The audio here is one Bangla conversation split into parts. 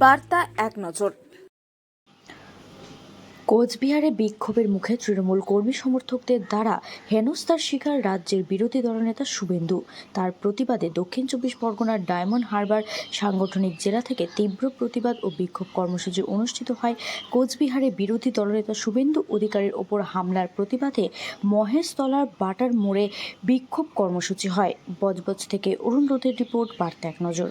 বার্তা এক নজর। কোচবিহারে বিক্ষোভের মুখে তৃণমূল কর্মী সমর্থকদের দ্বারা হেনস্থার শিকার রাজ্যের বিরোধী দলনেতা শুভেন্দু। তার প্রতিবাদে দক্ষিণ চব্বিশ পরগনার ডায়মন্ড হারবার সাংগঠনিক জেলা থেকে তীব্র প্রতিবাদ ও বিক্ষোভ কর্মসূচি অনুষ্ঠিত হয়। কোচবিহারে বিরোধী দলনেতা শুভেন্দু অধিকারীর ওপর হামলার প্রতিবাদে মহেশতলার বাটার মোড়ে বিক্ষোভ কর্মসূচি হয়। বজবজ থেকে অরুণ রোধের রিপোর্ট, বার্তা এক নজর।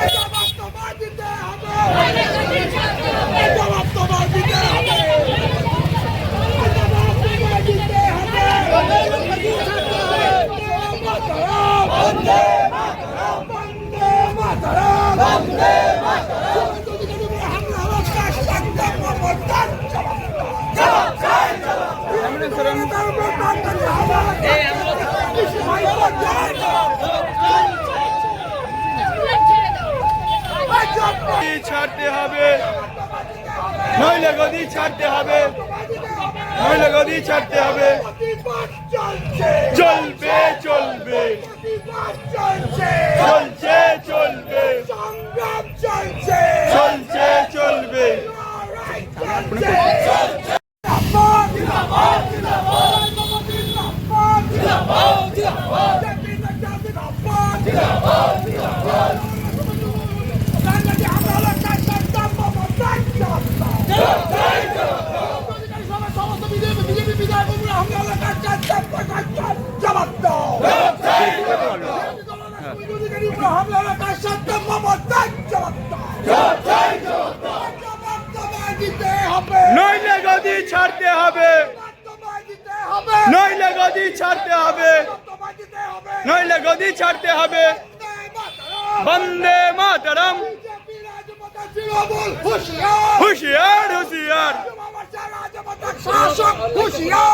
জবাব তোমার দিতে হবে জবাব তোমার দিতে হবে জবাব তোমার দিতে হবে বন্দে মাতরম বন্দে মাতরম বন্দে মাতরম হামলা অবস্থা সংগ্রাম অবস্থান জবাব জবাব চাই জবাব এই গদি ছাড়তে হবে। নইলে গদি ছাড়তে হবে। নইলে গদি ছাড়তে হবে। চলবে চলবে। চলবে। নইলে গদি ছাড়তে হবে, নইলে গদি ছাড়তে হবে, নইলে গদি ছাড়তে হবে, বন্দে মাতরম। হুঁশিয়ার, হুশিয়ার। শাসক, হুশিয়ার।